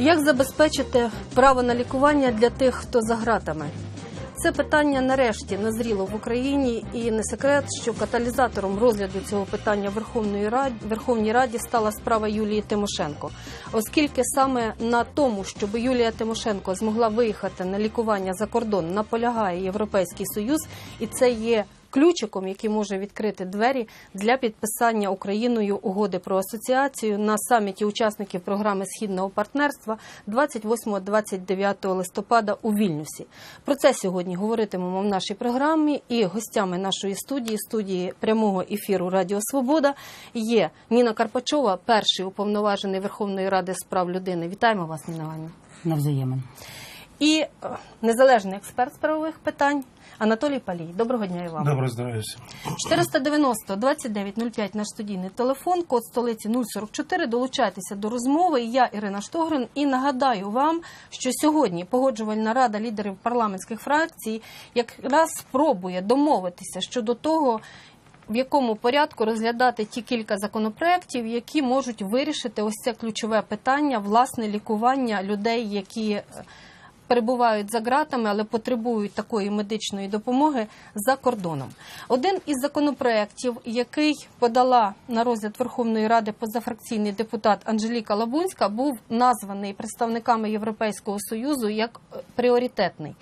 Як забезпечити право на лікування для тих, хто за ґратами? Це питання нарешті назріло в Україні, і не секрет, що каталізатором розгляду цього питання Верховної Раді Верховній Раді стала справа Юлії Тимошенко, оскільки саме на тому, щоб Юлія Тимошенко змогла виїхати на лікування за кордон, наполягає Європейський Союз, і це є ключиком, який може відкрити двері для підписання Україною угоди про асоціацію на саміті учасників програми східного партнерства 28-29 листопада у Вільнюсі. Про це сьогодні говоритимемо в нашій програмі. І гостями нашої студії, студії прямого ефіру Радіо Свобода, є Ніна Карпачова, перший уповноважений Верховної Ради з прав людини. Вітаємо вас, Ніна Іванівна. Навзаємин. І е, незалежний експерт з правових питань Анатолій Палій. Доброго дня і вам. Добре здоров'я. 490 2905 наш студійний телефон, код столиці 044. Долучайтеся до розмови. Я Ірина Штогрин і нагадаю вам, що сьогодні погоджувальна рада лідерів парламентських фракцій якраз спробує домовитися щодо того. В якому порядку розглядати ті кілька законопроєктів, які можуть вирішити ось це ключове питання власне лікування людей, які е, перебувають за ґратами, але потребують такої медичної допомоги за кордоном. Один із законопроєктів, який подала на розгляд Верховної Ради позафракційний депутат Анжеліка Лабунська, був названий представниками Європейського союзу як е, пріоритетний.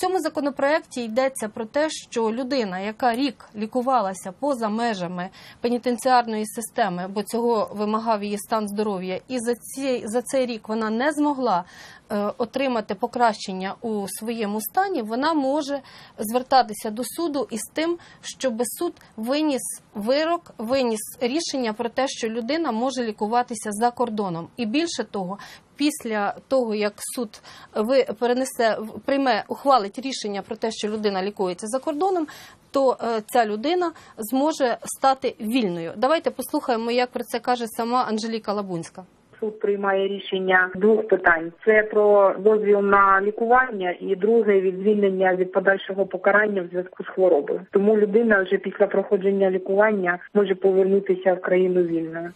Цьому законопроєкті йдеться про те, що людина, яка рік лікувалася поза межами пенітенціарної системи, бо цього вимагав її стан здоров'я, і за ці за цей рік вона не змогла е, отримати покращення у своєму стані, вона може звертатися до суду із тим, щоб суд виніс вирок, виніс рішення про те, що людина може лікуватися за кордоном. І більше того, після того як суд ви перенесе прийме ухвалить рішення про те, що людина лікується за кордоном. То е, ця людина зможе стати вільною. Давайте послухаємо, як про це каже сама Анжеліка Лабунська. Суд приймає рішення двох питань: це про дозвіл на лікування, і друге від звільнення від подальшого покарання в зв'язку з хворобою. Тому людина вже після проходження лікування може повернутися в країну вільною.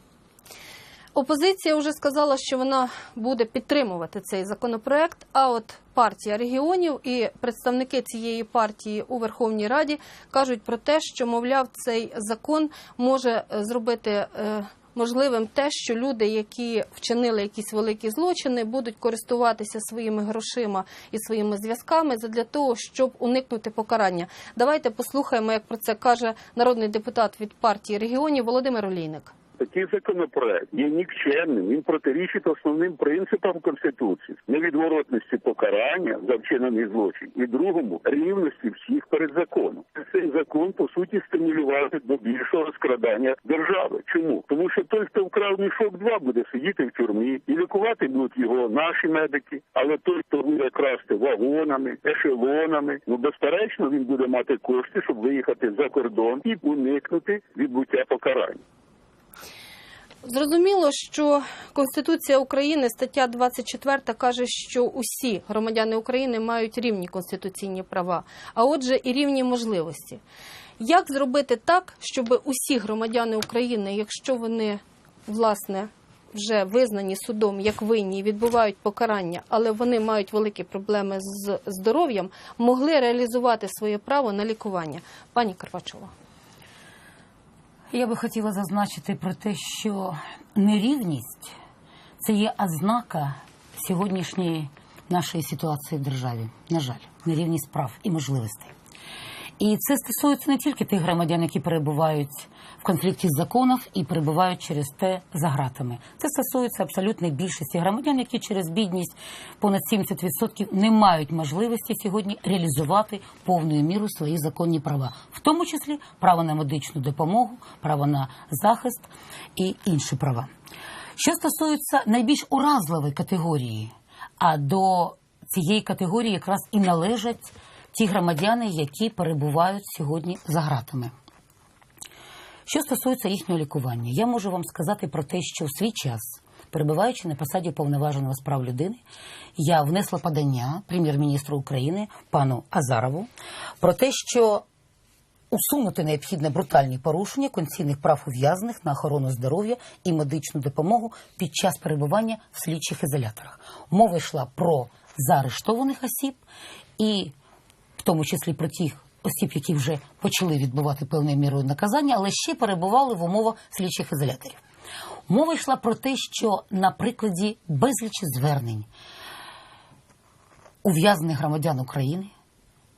Опозиція вже сказала, що вона буде підтримувати цей законопроект. А от партія регіонів і представники цієї партії у Верховній Раді кажуть про те, що мовляв цей закон може е, зробити. е, Можливим те, що люди, які вчинили якісь великі злочини, будуть користуватися своїми грошима і своїми зв'язками для того, щоб уникнути покарання. Давайте послухаємо, як про це каже народний депутат від партії регіонів Володимир Олійник. Такий законопроект є нікчемним. Він протирічить основним принципам конституції невідворотності покарання за вчинений злочин і другому рівності всіх перед законом. Цей закон по суті стимулювати до більшого скрадання держави. Чому тому, що той, хто вкрав мішок, два буде сидіти в тюрмі і лікувати будуть його наші медики. Але той, хто буде красти вагонами, ешелонами, ну безперечно, він буде мати кошти, щоб виїхати за кордон і уникнути відбуття покарання. Зрозуміло, що Конституція України, стаття 24, каже, що усі громадяни України мають рівні конституційні права, а отже, і рівні можливості. Як зробити так, щоб усі громадяни України, якщо вони власне вже визнані судом як винні відбувають покарання, але вони мають великі проблеми з здоров'ям, могли реалізувати своє право на лікування? Пані Карпачова. Я би хотіла зазначити про те, що нерівність це є ознака сьогоднішньої нашої ситуації в державі. На жаль, нерівність прав і можливостей. І це стосується не тільки тих громадян, які перебувають в конфлікті з законом і перебувають через те за гратами. Це стосується абсолютної більшості громадян, які через бідність понад 70% не мають можливості сьогодні реалізувати повною мірою свої законні права, в тому числі право на медичну допомогу, право на захист і інші права. Що стосується найбільш уразливої категорії, а до цієї категорії якраз і належать ті громадяни, які перебувають сьогодні за гратами. Що стосується їхнього лікування, я можу вам сказати про те, що в свій час, перебуваючи на посаді уповноваженого з прав людини, я внесла подання прем'єр-міністру України пану Азарову про те, що усунути необхідне брутальні порушення конституційних прав ув'язаних на охорону здоров'я і медичну допомогу під час перебування в слідчих ізоляторах. Мова йшла про заарештованих осіб і тому числі про тих осіб, які вже почали відбувати певною мірою наказання, але ще перебували в умовах слідчих ізоляторів. Мова йшла про те, що на прикладі безлічі звернень ув'язнених громадян України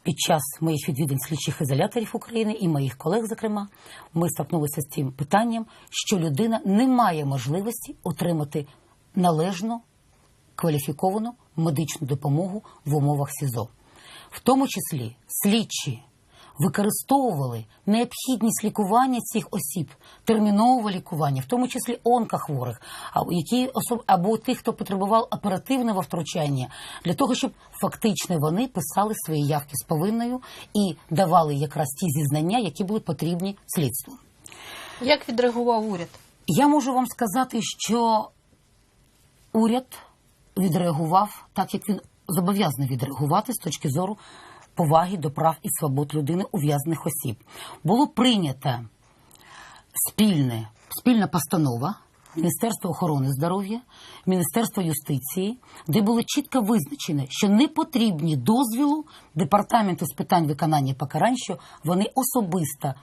під час моїх відвідин слідчих ізоляторів України і моїх колег, зокрема, ми стикнулися з цим питанням, що людина не має можливості отримати належну кваліфіковану медичну допомогу в умовах СІЗО. В тому числі слідчі використовували необхідність лікування цих осіб, термінового лікування, в тому числі онкохворих, а які особ... або тих, хто потребував оперативного втручання, для того, щоб фактично вони писали свої явки з повинною і давали якраз ті зізнання, які були потрібні слідству. Як відреагував уряд? Я можу вам сказати, що уряд відреагував так, як він зобов'язаний відреагувати з точки зору поваги до прав і свобод людини ув'язаних осіб. Було прийнято спільне, спільна постанова Міністерства охорони здоров'я, Міністерства юстиції, де було чітко визначено, що не потрібні дозвілу департаменту з питань виконання покарань, що вони особисто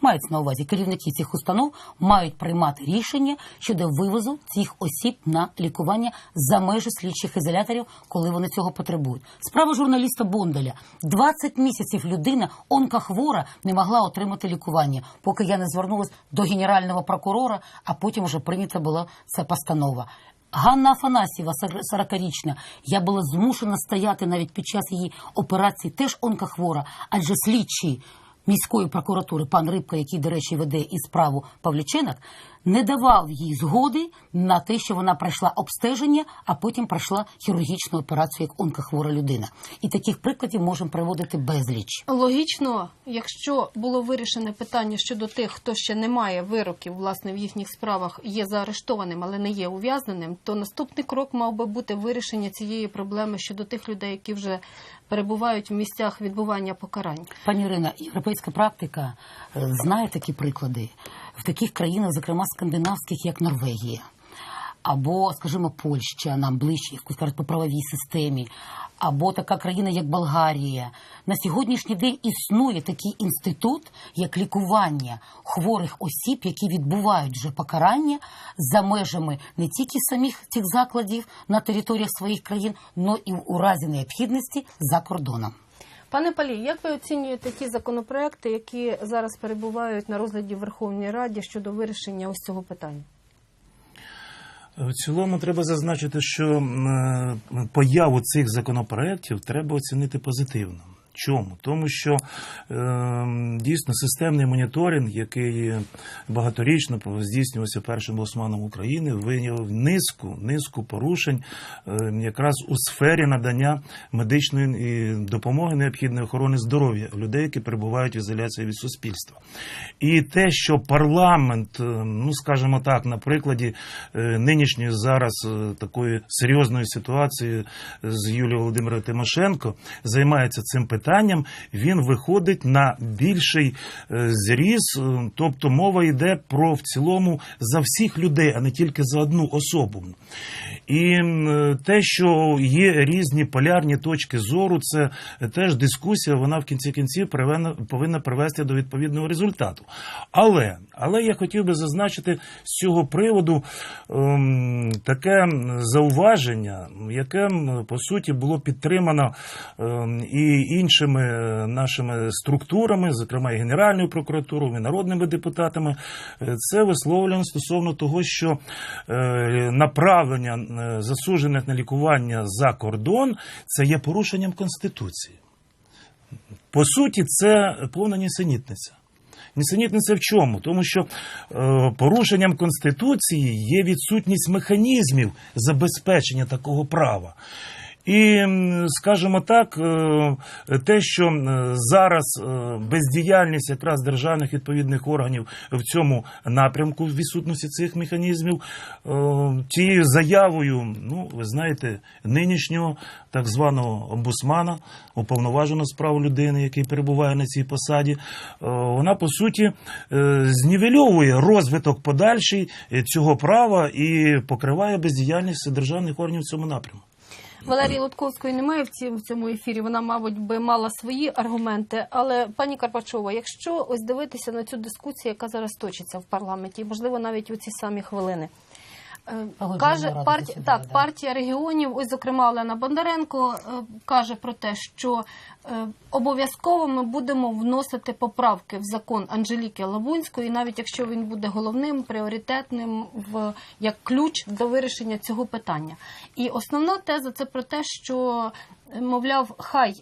мають на увазі керівники цих установ мають приймати рішення щодо вивозу цих осіб на лікування за межі слідчих ізоляторів, коли вони цього потребують. Справа журналіста Бондаля 20 місяців людина онкохвора не могла отримати лікування, поки я не звернулася до генерального прокурора, а потім вже прийнята була ця постанова. Ганна Афанасьєва, 40-річна, я була змушена стояти навіть під час її операції, теж онкохвора, адже слідчий міської прокуратури пан Рибка, який, до речі, веде і справу Павліченок, не давав їй згоди на те, що вона пройшла обстеження, а потім пройшла хірургічну операцію як онкохвора людина. І таких прикладів можемо приводити безліч. Логічно, якщо було вирішене питання щодо тих, хто ще не має вироків власне в їхніх справах, є заарештованим, але не є ув'язненим, то наступний крок мав би бути вирішення цієї проблеми щодо тих людей, які вже перебувають в місцях відбування покарань. Пані Ірина, європейська практика е, знає такі приклади в таких країнах, зокрема скандинавських, як Норвегія. Або, скажімо, Польща нам ближче, як кажуть, по правовій системі, або така країна, як Болгарія. На сьогоднішній день існує такий інститут, як лікування хворих осіб, які відбувають вже покарання за межами не тільки самих цих закладів на територіях своїх країн, але і у разі необхідності за кордоном. Пане Палі, як ви оцінюєте ті законопроекти, які зараз перебувають на розгляді в Верховній Раді щодо вирішення ось цього питання? В цілому треба зазначити, що е, появу цих законопроєктів треба оцінити позитивно. Чому? Тому що е, дійсно системний моніторинг, який багаторічно здійснювався першим османом України, виявив низку низку порушень е, якраз у сфері надання медичної допомоги необхідної охорони здоров'я людей, які перебувають в ізоляції від суспільства. І те, що парламент, е, ну скажімо так, на прикладі е, нинішньої зараз е, такої серйозної ситуації з Юлією Володимирою Тимошенко, займається цим питанням, він виходить на більший е, зріз, е, тобто мова йде про в цілому за всіх людей, а не тільки за одну особу. І те, що є різні полярні точки зору, це теж дискусія, вона в кінці кінців повинна, привести до відповідного результату. Але, але я хотів би зазначити з цього приводу ем, таке зауваження, яке по суті було підтримано ем, і іншими е, нашими структурами, зокрема і Генеральною прокуратурою, і народними депутатами. Е, Це висловлено стосовно того, що е, направлення засуджених на лікування за кордон це є порушенням Конституції. По суті, це повна нісенітниця. Нісенітниця в чому? Тому що порушенням Конституції є відсутність механізмів забезпечення такого права. І, скажімо так, е, те, що зараз е, бездіяльність якраз державних відповідних органів в цьому напрямку в відсутності цих механізмів, е, тією заявою, ну, ви знаєте, нинішнього так званого омбусмана, уповноваженого з прав людини, який перебуває на цій посаді, вона по суті знівельовує розвиток подальший цього права і покриває бездіяльність державних органів в цьому напрямку. Валерії Лутковської немає в цьому ефірі. Вона, мабуть, би мала свої аргументи. Але пані Карпачова, якщо ось дивитися на цю дискусію, яка зараз точиться в парламенті, можливо, навіть у ці самі хвилини. Е, Каже партія, так, да. партія регіонів, ось зокрема Олена Бондаренко е, каже про те, що е, обов'язково ми будемо вносити поправки в закон Анжеліки Лабунської, навіть якщо він буде головним, пріоритетним в як ключ до вирішення цього питання. І основна теза це про те, що мовляв, хай.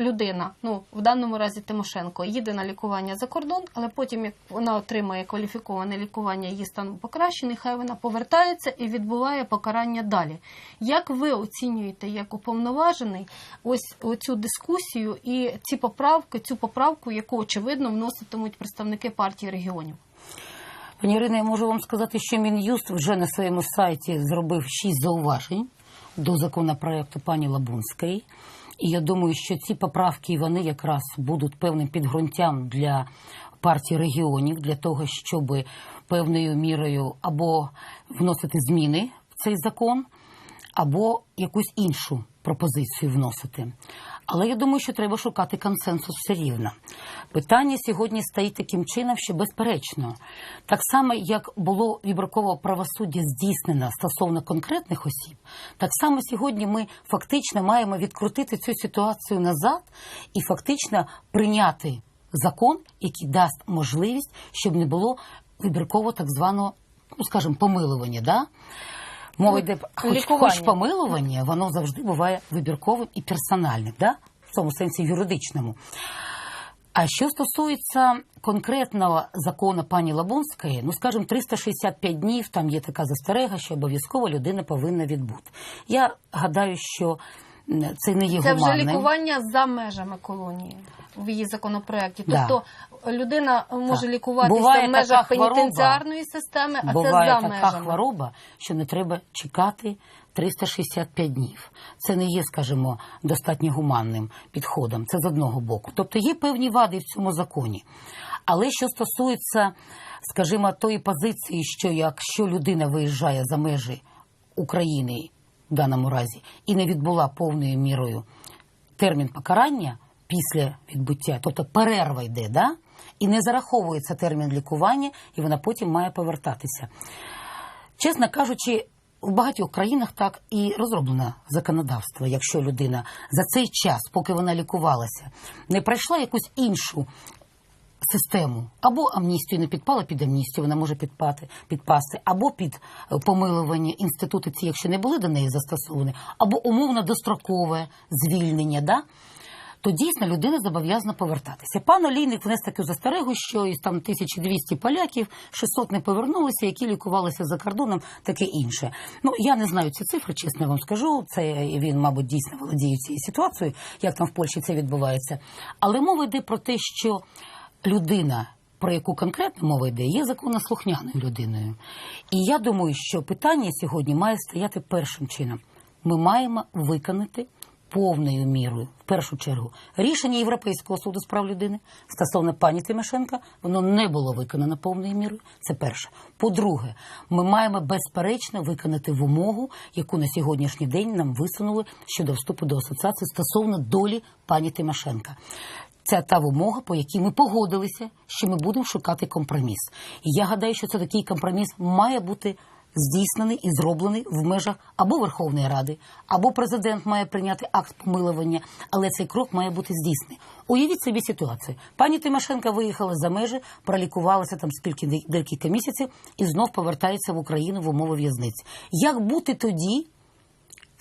Людина, ну в даному разі Тимошенко, їде на лікування за кордон, але потім, як вона отримає кваліфіковане лікування, її стан покращений, хай вона повертається і відбуває покарання далі. Як ви оцінюєте як уповноважений ось цю дискусію і ці поправки, цю поправку, яку очевидно вноситимуть представники партії регіонів? Пані Ірино, я можу вам сказати, що Мін'юст вже на своєму сайті зробив шість зауважень до законопроекту пані Лабунської. І я думаю, що ці поправки вони якраз будуть певним підґрунтям для партії регіонів, для того, щоб певною мірою або вносити зміни в цей закон, або якусь іншу пропозицію вносити. Але я думаю, що треба шукати консенсус все рівно. Питання сьогодні стоїть таким чином, що безперечно, так само як було вибіркове правосуддя здійснено стосовно конкретних осіб, так само сьогодні ми фактично маємо відкрутити цю ситуацію назад і фактично прийняти закон, який дасть можливість, щоб не було вибірково так званого, ну скажімо, помилування. Да? Мова йде хоч, хоч помилування, воно завжди буває вибірковим і персональним, да? в цьому сенсі юридичному. А що стосується конкретного закону пані Лабунської, ну скажімо, 365 днів, там є така застерега, що обов'язково людина повинна відбути. Я гадаю, що це не є Це вже гуманним. лікування за межами колонії в її законопроекті. Да. Тобто людина може Так. лікуватися Буває в межах така хвороба. пенітенціарної системи, а Буває це за така межами. хвороба, що не треба чекати 365 днів. Це не є, скажімо, достатньо гуманним підходом. Це з одного боку. Тобто є певні вади в цьому законі. Але що стосується, скажімо, тої позиції, що якщо людина виїжджає за межі України даному разі і не відбула повною мірою термін покарання після відбуття, тобто перерва йде, да? і не зараховується термін лікування, і вона потім має повертатися. Чесно кажучи, в багатьох країнах так і розроблено законодавство. Якщо людина за цей час, поки вона лікувалася, не пройшла якусь іншу систему, або амністію не підпала під амністію, вона може підпати, підпасти, або під е, помилування інститути ці, якщо не були до неї застосовані, або умовно дострокове звільнення. Да? то дійсно людина зобов'язана повертатися. Пан Олійник внес таку застерегу, що із там 1200 поляків 600 не повернулися, які лікувалися за кордоном, таке інше. Ну я не знаю ці цифри, чесно вам скажу. Це він, мабуть, дійсно володіє цією ситуацією, як там в Польщі це відбувається. Але мова йде про те, що людина. Про яку конкретно мова йде, є законослухняною людиною. І я думаю, що питання сьогодні має стояти першим чином. Ми маємо виконати повною мірою, в першу чергу, рішення Європейського суду з прав людини стосовно пані Тимошенка, воно не було виконано повною мірою. Це перше. По-друге, ми маємо безперечно виконати вимогу, яку на сьогоднішній день нам висунули щодо вступу до асоціації стосовно долі пані Тимошенка. Це та вимога, по якій ми погодилися, що ми будемо шукати компроміс. І я гадаю, що це такий компроміс має бути здійснений і зроблений в межах або Верховної Ради, або президент має прийняти акт помилування, але цей крок має бути здійснений. Уявіть собі ситуацію. Пані Тимошенка виїхала за межі, пролікувалася там скільки декілька місяців і знов повертається в Україну в умови в'язниці. Як бути тоді?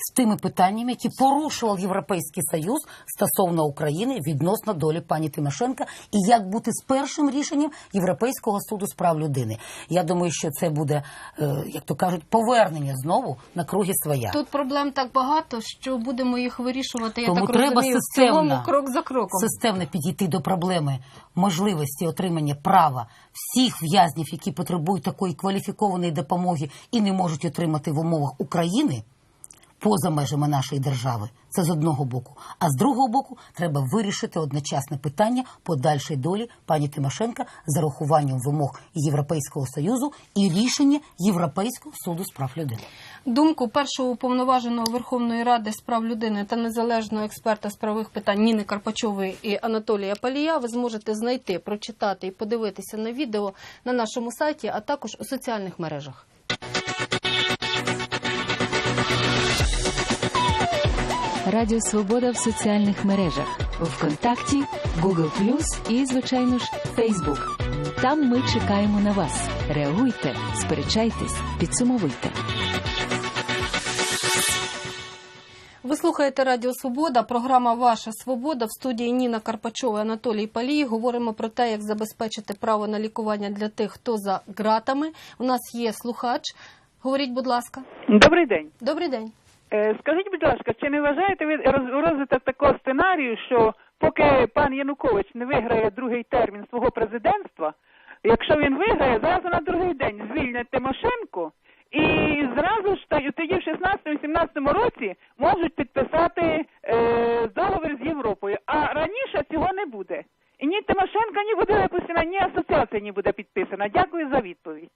З тими питаннями, які порушував Європейський Союз стосовно України відносно долі пані Тимошенка, і як бути з першим рішенням Європейського суду з прав людини. Я думаю, що це буде, е, як то кажуть, повернення знову на круги своя. Тут проблем так багато, що будемо їх вирішувати. Я Тому так треба розумію, в системно. цілому крок за кроком. системно підійти до проблеми можливості отримання права всіх в'язнів, які потребують такої кваліфікованої допомоги і не можуть отримати в умовах України поза межами нашої держави. Це з одного боку. А з другого боку, треба вирішити одночасне питання подальшої долі пані Тимошенка з урахуванням вимог Європейського союзу і рішення Європейського суду з прав людини. Думку першого уповноваженого Верховної Ради з прав людини та незалежного експерта з правових питань Ніни Карпачової і Анатолія Палія ви зможете знайти, прочитати і подивитися на відео на нашому сайті, а також у соціальних мережах. Радіо Свобода в соціальних мережах ВКонтакті, Google і, звичайно ж, Facebook. Там ми чекаємо на вас. Реагуйте, сперечайтесь, підсумовуйте. Ви слухаєте Радіо Свобода, програма Ваша Свобода в студії Ніна Карпачова і Анатолій Палій. Говоримо про те, як забезпечити право на лікування для тих, хто за ґратами. У нас є слухач. Говоріть, будь ласка. Добрий день. Добрий день. Е, Скажіть, будь ласка, чи не вважаєте ви роз- розвиток такого сценарію, що поки пан Янукович не виграє другий термін свого президентства, якщо він виграє, зразу на другий день звільнять Тимошенко і зразу ж тоді в 16-17 році можуть підписати е, договір з Європою. А раніше цього не буде. І ні Тимошенко не буде випущена, ні асоціація не буде підписана. Дякую за відповідь.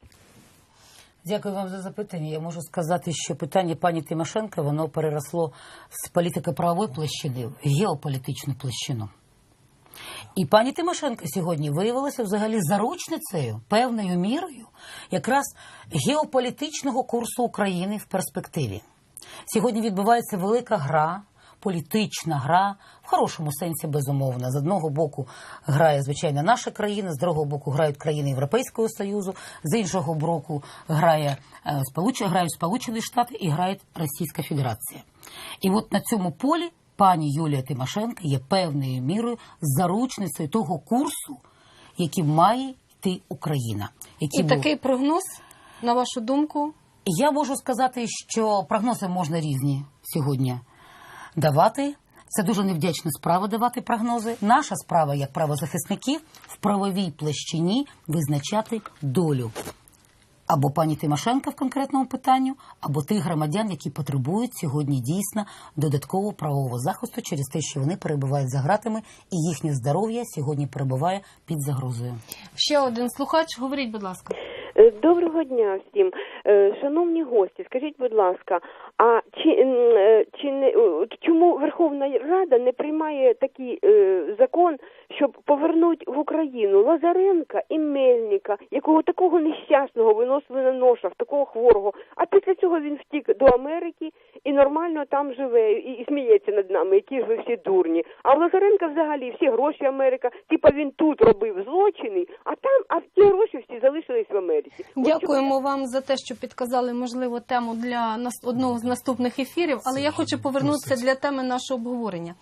Дякую вам за запитання. Я можу сказати, що питання пані Тимошенко воно переросло з політико-правової площини в геополітичну площину. І пані Тимошенко сьогодні виявилася взагалі заручницею певною мірою якраз геополітичного курсу України в перспективі. Сьогодні відбувається велика гра, політична гра, в хорошому сенсі, безумовно. З одного боку грає, звичайно, наша країна, з другого боку грають країни Європейського Союзу, з іншого боку грає, е, грають Сполучені Штати і грає Російська Федерація. І от на цьому полі пані Юлія Тимошенко є певною мірою заручницею того курсу, яким має йти Україна. Який І був- такий прогноз, на вашу думку, я можу сказати, що прогнози можна різні сьогодні давати. Це дуже невдячна справа давати прогнози. Наша справа, як правозахисників, в правовій площині визначати долю або пані Тимошенка в конкретному питанню, або тих громадян, які потребують сьогодні дійсно додаткового правового захисту через те, що вони перебувають за ґратами, і їхнє здоров'я сьогодні перебуває під загрозою. ще один слухач. Говоріть, будь ласка. Е, Доброго дня всім. Е, Шановні гості, скажіть, будь ласка, а чи, е, чи не чому Верховна Рада не приймає такий закон, щоб повернути в Україну Лазаренка і Мельника, якого такого нещасного виносили на ношах, такого хворого, а після цього він втік до Америки і нормально там живе і, і сміється над нами, які ж ви всі дурні. А в Лазаренка взагалі всі гроші Америка, типа він тут робив злочини, а там, а ті гроші всі Америці. Дякуємо вам за те, що підказали можливо тему для нас одного з наступних ефірів. Але я хочу повернутися для теми нашого обговорення.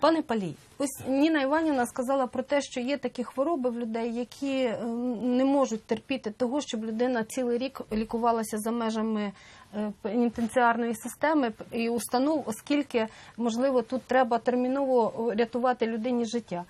Пане Палій, ось Ніна Іванівна сказала про те, що є такі хвороби в людей, які е, не можуть терпіти того, щоб людина цілий рік лікувалася за межами е, пенітенціарної системи і установ, оскільки можливо тут треба терміново рятувати людині життя.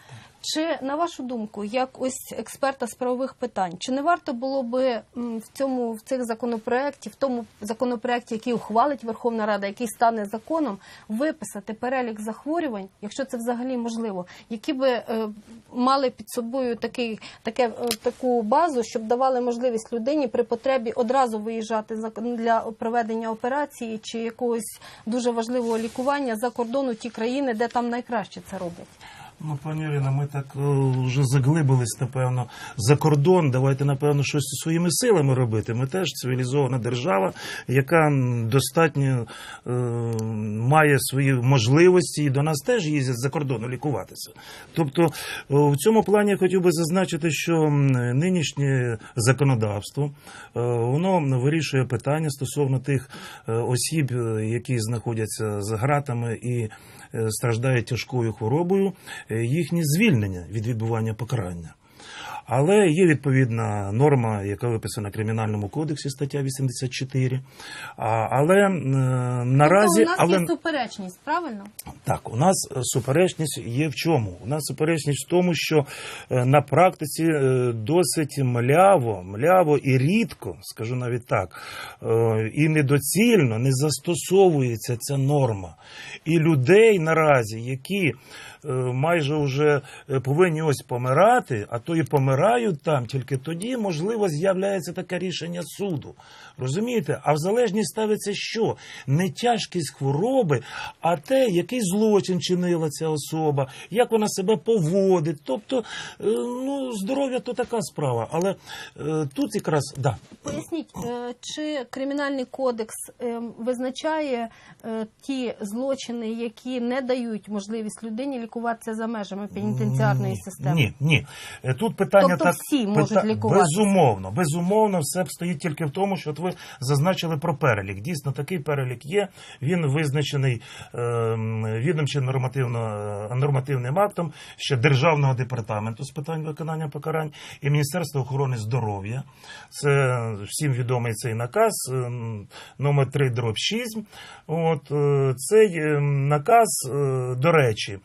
Чи на вашу думку, як ось експерта з правових питань, чи не варто було би в цьому в цих законопроекті, в тому законопроекті, який ухвалить Верховна Рада, який стане законом, виписати перелік захворювань, якщо це взагалі можливо, які би е, мали під собою такий таке е, таку базу, щоб давали можливість людині при потребі одразу виїжджати за для проведення операції чи якогось дуже важливого лікування за кордону ті країни, де там найкраще це роблять. Ну, пані Ірино, ми так е, вже заглибились, напевно, за кордон. Давайте, напевно, щось своїми силами робити. Ми теж цивілізована держава, яка достатньо е, має свої можливості, і до нас теж їздять за кордону лікуватися. Тобто, е, в цьому плані я хотів би зазначити, що нинішнє законодавство е, воно вирішує питання стосовно тих е, осіб, які знаходяться за гратами і е, страждають тяжкою хворобою, е, їхнє звільнення від відбування покарання. Але є відповідна норма, яка виписана в Кримінальному кодексі, стаття 84. А, але е, наразі тобто у нас але... є суперечність, правильно? Так, у нас е, суперечність є в чому? У нас суперечність в тому, що е, на практиці е, досить мляво, мляво і рідко, скажу навіть так, е, і недоцільно не застосовується ця норма. І людей наразі, які майже вже е, повинні ось помирати, а то і помирають там, тільки тоді, можливо, з'являється таке рішення суду. Розумієте? А в залежність ставиться що? Не тяжкість хвороби, а те, який злочин чинила ця особа, як вона себе поводить. Тобто, е, ну, здоров'я то така справа. Але е, тут якраз да. Поясніть, е, чи кримінальний кодекс е, визначає е, ті злочини, які не дають можливість людині лікуватися за межами пенітенціарної системи? Ні, ні. Е, Тут питання Тобто так всі можуть лікуватися? Безумовно, безумовно, все стоїть тільки в тому, що от ви зазначили про перелік. Дійсно, такий перелік є. Він визначений е, відомчим нормативно нормативним актом ще Державного департаменту з питань виконання покарань і Міністерства охорони здоров'я. Це всім відомий цей наказ е, номер 3 дроб 6. От е, цей е, наказ, е, до речі,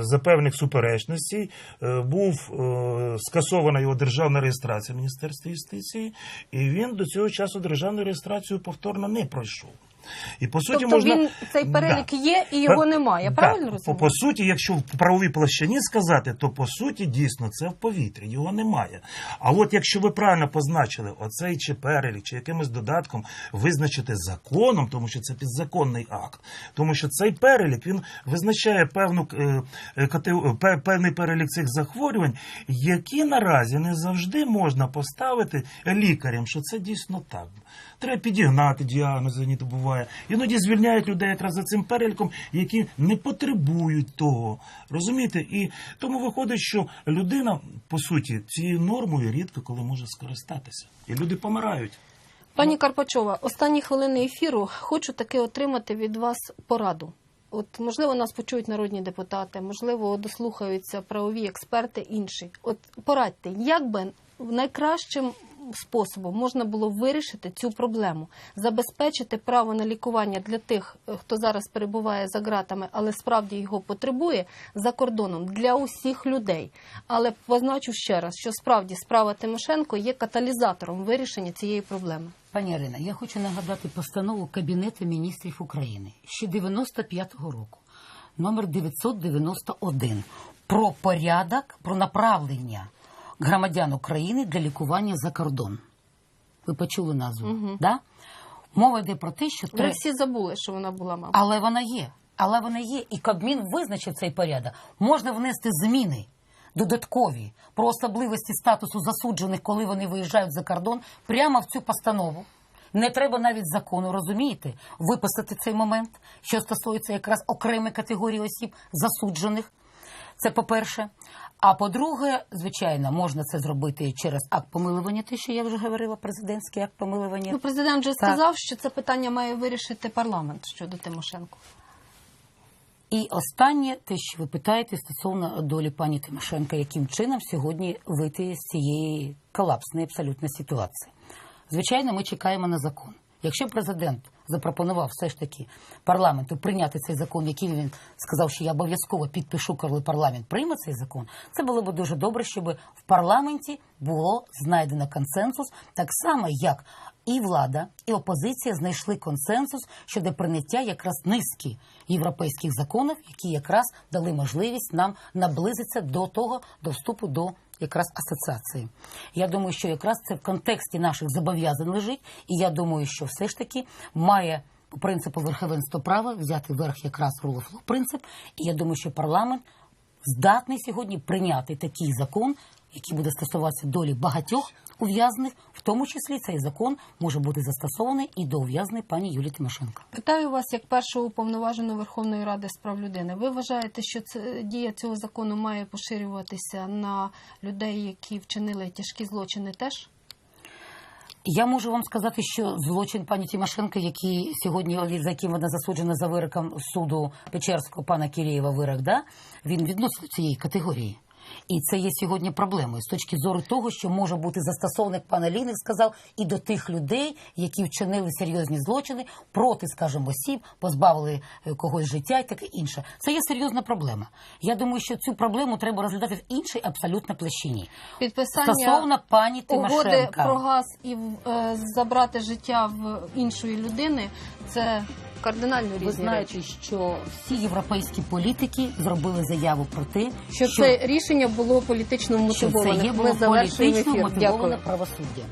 за певних суперечностей е, був е, скасована його державна реєстрація Міністерства юстиції, і він до цього часу державну реєстрацію повторно не пройшов. І по суті Тобто можна він цей перелік Да. є і його немає. Да. Правильно по, розумію? по суті, якщо в правовій площині сказати, то по суті дійсно це в повітрі, його немає. А от якщо ви правильно позначили оцей чи перелік, чи якимось додатком визначити законом, тому що це підзаконний акт, тому що цей перелік він визначає певну е, е, пе- певний перелік цих захворювань, які наразі не завжди можна поставити лікарям, що це дійсно так. Треба підігнати діагноз, іноді буває. Іноді звільняють людей якраз за цим переліком, які не потребують того. Розумієте? І тому виходить, що людина, по суті, цією нормою рідко коли може скористатися. І люди помирають. Пані Карпачова, останні хвилини ефіру хочу таки отримати від вас пораду. От можливо нас почують народні депутати, можливо, дослухаються правові експерти інші. От порадьте, як би найкращим способом можна було вирішити цю проблему, забезпечити право на лікування для тих, е, хто зараз перебуває за ґратами, але справді його потребує за кордоном для усіх людей. Але позначу ще раз, що справді справа Тимошенко є каталізатором вирішення цієї проблеми. Пані Ірина, я хочу нагадати постанову Кабінету міністрів України ще 95-го року, номер 991, про порядок, про направлення громадян України для лікування за кордон. Ви почули назву? Да? Мова йде про те, що треба. всі забули, що вона була мама. Але вона є. Але вона є. І Кабмін визначив цей порядок. Можна внести зміни додаткові про особливості статусу засуджених, коли вони виїжджають за кордон, прямо в цю постанову. Не треба навіть закону, розумієте, виписати цей момент, що стосується якраз окремої категорії осіб засуджених. Це по-перше. А по-друге, звичайно, можна це зробити через акт помилування, те, що я вже говорила, президентський акт помилування. Ну, президент вже Так. сказав, що це питання має вирішити парламент щодо Тимошенко. І останнє, те, що ви питаєте стосовно долі пані Тимошенка, яким чином сьогодні вийти з цієї колапсної абсолютно ситуації. Звичайно, ми чекаємо на закон. Якщо президент запропонував все ж таки парламенту прийняти цей закон, який він сказав, що я обов'язково підпишу, коли парламент прийме цей закон, це було б дуже добре, щоб в парламенті було знайдено консенсус, так само як і влада, і опозиція знайшли консенсус щодо прийняття якраз низки європейських законів, які якраз дали можливість нам наблизитися до того, до вступу до якраз асоціації. Я думаю, що якраз це в контексті наших зобов'язань лежить, і я думаю, що все ж таки має принципу верховенства права взяти верх якраз law принцип. І я думаю, що парламент здатний сьогодні прийняти такий закон, який буде стосуватися долі багатьох ув'язнених, в тому числі цей закон може бути застосований і до ув'язненої пані Юлії Тимошенко. Питаю вас як першого уповноваженого Верховної Ради з прав людини. Ви вважаєте, що це дія цього закону має поширюватися на людей, які вчинили тяжкі злочини, теж? Я можу вам сказати, що злочин пані Тимошенко, який сьогодні за яким вона засуджена за вироком суду Печерського пана Кірєєва вирок, да, він відносить до цієї категорії. І це є сьогодні проблемою з точки зору того, що може бути застосований, як пан сказав, і до тих людей, які вчинили серйозні злочини проти, скажімо, осіб, позбавили е, когось життя і таке інше. Це є серйозна проблема. Я думаю, що цю проблему треба розглядати в іншій абсолютно площині. Підписання Стосовно пані угоди про газ і е, забрати життя в іншої людини це кардинально різні Ви знаєте, речі. що всі європейські політики зробили заяву про те, Що, це рішення було політично що це мотивоване. є було політично мотивоване правосуддя.